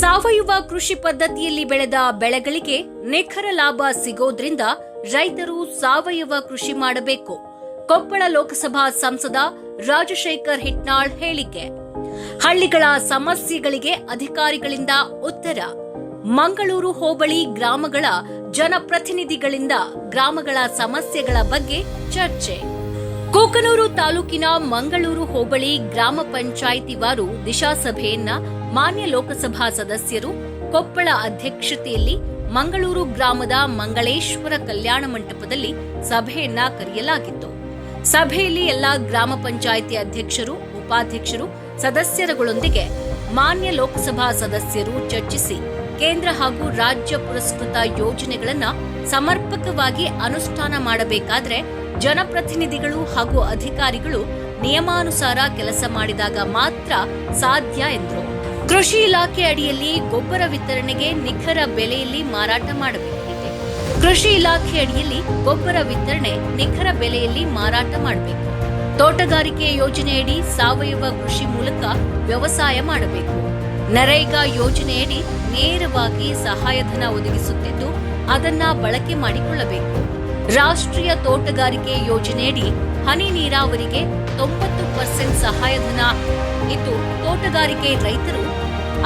ಸಾವಯವ ಕೃಷಿ ಪದ್ಧತಿಯಲ್ಲಿ ಬೆಳೆದ ಬೆಳೆಗಳಿಗೆ ನಿಖರ ಲಾಭ ಸಿಗೋದ್ರಿಂದ ರೈತರು ಸಾವಯವ ಕೃಷಿ ಮಾಡಬೇಕು. ಕೊಪ್ಪಳ ಲೋಕಸಭಾ ಸಂಸದ ರಾಜಶೇಖರ್ ಹಿಟ್ನಾಳ್ ಹೇಳಿಕೆ. ಹಳ್ಳಿಗಳ ಸಮಸ್ಯೆಗಳಿಗೆ ಅಧಿಕಾರಿಗಳಿಂದ ಉತ್ತರ. ಮಂಗಳೂರು ಹೋಬಳಿ ಗ್ರಾಮಗಳ ಜನಪ್ರತಿನಿಧಿಗಳಿಂದ ಗ್ರಾಮಗಳ ಸಮಸ್ಯೆಗಳ ಬಗ್ಗೆ ಚರ್ಚೆ. ಕೂಕನೂರು ತಾಲೂಕಿನ ಮಂಗಳೂರು ಹೋಬಳಿ ಗ್ರಾಮ ಪಂಚಾಯಿತಿ ವಾರು ದಿಶಾ ಮಾನ್ಯ ಲೋಕಸಭಾ ಸದಸ್ಯರು ಕೊಪ್ಪಳ ಅಧ್ಯಕ್ಷತೆಯಲ್ಲಿ ಮಂಗಳೂರು ಗ್ರಾಮದ ಮಂಗಳೇಶ್ವರ ಕಲ್ಯಾಣ ಮಂಟಪದಲ್ಲಿ ಸಭೆಯನ್ನ ಕರೆಯಲಾಗಿತ್ತು. ಸಭೆಯಲ್ಲಿ ಎಲ್ಲಾ ಗ್ರಾಮ ಪಂಚಾಯಿತಿ ಅಧ್ಯಕ್ಷರು, ಉಪಾಧ್ಯಕ್ಷರು, ಸದಸ್ಯರುಗಳೊಂದಿಗೆ ಮಾನ್ಯ ಲೋಕಸಭಾ ಸದಸ್ಯರು ಚರ್ಚಿಸಿ ಕೇಂದ್ರ ಹಾಗೂ ರಾಜ್ಯ ಪುರಸ್ಕೃತ ಯೋಜನೆಗಳನ್ನ ಸಮರ್ಪಕವಾಗಿ ಅನುಷ್ಠಾನ ಮಾಡಬೇಕಾದ್ರೆ ಜನಪ್ರತಿನಿಧಿಗಳು ಹಾಗೂ ಅಧಿಕಾರಿಗಳು ನಿಯಮಾನುಸಾರ ಕೆಲಸ ಮಾಡಿದಾಗ ಮಾತ್ರ ಸಾಧ್ಯ ಎಂದರು. ಕೃಷಿ ಇಲಾಖೆ ಅಡಿಯಲ್ಲಿ ಗೊಬ್ಬರ ವಿತರಣೆಗೆ ನಿಖರ ಬೆಲೆಯಲ್ಲಿ ಮಾರಾಟ ಮಾಡಬೇಕಿದೆ. ಕೃಷಿ ಇಲಾಖೆ ಅಡಿಯಲ್ಲಿ ಗೊಬ್ಬರ ವಿತರಣೆ ನಿಖರ ಬೆಲೆಯಲ್ಲಿ ಮಾರಾಟ ಮಾಡಬೇಕು. ತೋಟಗಾರಿಕೆ ಯೋಜನೆಯಡಿ ಸಾವಯವ ಕೃಷಿ ಮೂಲಕ ವ್ಯವಸಾಯ ಮಾಡಬೇಕು. ನರೇಗಾ ಯೋಜನೆಯಡಿ ನೇರವಾಗಿ ಸಹಾಯಧನ ಒದಗಿಸುತ್ತಿದ್ದು, ಅದನ್ನ ಬಳಕೆ ಮಾಡಿಕೊಳ್ಳಬೇಕು. ರಾಷ್ಟ್ರೀಯ ತೋಟಗಾರಿಕೆ ಯೋಜನೆಯಡಿ ಹನಿ ನೀರಾವರಿಗೆ ತೊಂಬತ್ತು ಪರ್ಸೆಂಟ್ ಸಹಾಯಧನ ಇದ್ದು, ತೋಟಗಾರಿಕೆ ರೈತರು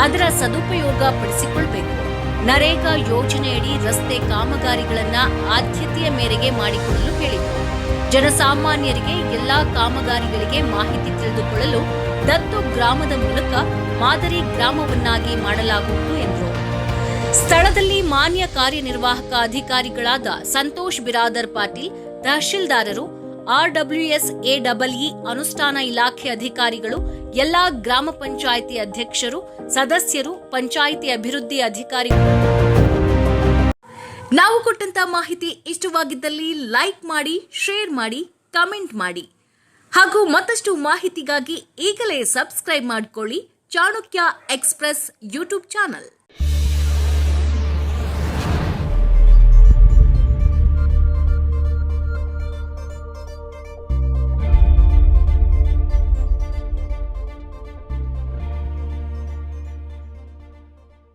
ಅದರ ಸದುಪಯೋಗ ಪಡಿಸಿಕೊಳ್ಬೇಕು. ನರೇಗಾ ಯೋಜನೆಯಡಿ ರಸ್ತೆ ಕಾಮಗಾರಿಗಳನ್ನ ಆದ್ಯತೆಯ ಮೇರೆಗೆ ಮಾಡಿಕೊಳ್ಳಲು ಹೇಳಿದರು ಜನಸಾಮಾನ್ಯರಿಗೆ ಎಲ್ಲಾ ಕಾಮಗಾರಿಗಳಿಗೆ ಮಾಹಿತಿ ತಿಳಿದುಕೊಳ್ಳಲು ದತ್ತು ಗ್ರಾಮದ ಮೂಲಕ ಮಾದರಿ ಗ್ರಾಮವನ್ನಾಗಿ ಮಾಡಲಾಗುವುದು ಎಂದರು. ಸ್ಥಳದಲ್ಲಿ ಮಾನ್ಯ ಕಾರ್ಯನಿರ್ವಾಹಕ ಅಧಿಕಾರಿಗಳಾದ ಸಂತೋಷ್ ಬಿರಾದರ್ ಪಾಟೀಲ್, ತಹಶೀಲ್ದಾರರು ಆರ್ಡಬ್ಲ್ಯೂಎಸ್ ಎಡಬ್ಲ್ಇ ಅನುಷ್ಠಾನ ಇಲಾಖೆ ಅಧಿಕಾರಿಗಳು, ಎಲ್ಲಾ ಗ್ರಾಮ ಪಂಚಾಯಿತಿ ಅಧ್ಯಕ್ಷರು, ಸದಸ್ಯರು, ಪಂಚಾಯಿತಿ ಅಭಿವೃದ್ಧಿ ಅಧಿಕಾರಿಗಳು. ನಾವು ಕೊಟ್ಟಂತ ಮಾಹಿತಿ ಇಷ್ಟವಾಗಿದ್ದಲ್ಲಿ ಲೈಕ್ ಮಾಡಿ, ಶೇರ್ ಮಾಡಿ, ಕಮೆಂಟ್ ಮಾಡಿ. ಹಾಗೂ ಮತ್ತಷ್ಟು ಮಾಹಿತಿಗಾಗಿ ಈಗಲೇ ಸಬ್ಸ್ಕ್ರೈಬ್ ಮಾಡಿಕೊಳ್ಳಿ ಚಾಣಕ್ಯ ಎಕ್ಸ್ಪ್ರೆಸ್ ಯೂಟ್ಯೂಬ್ ಚಾನಲ್.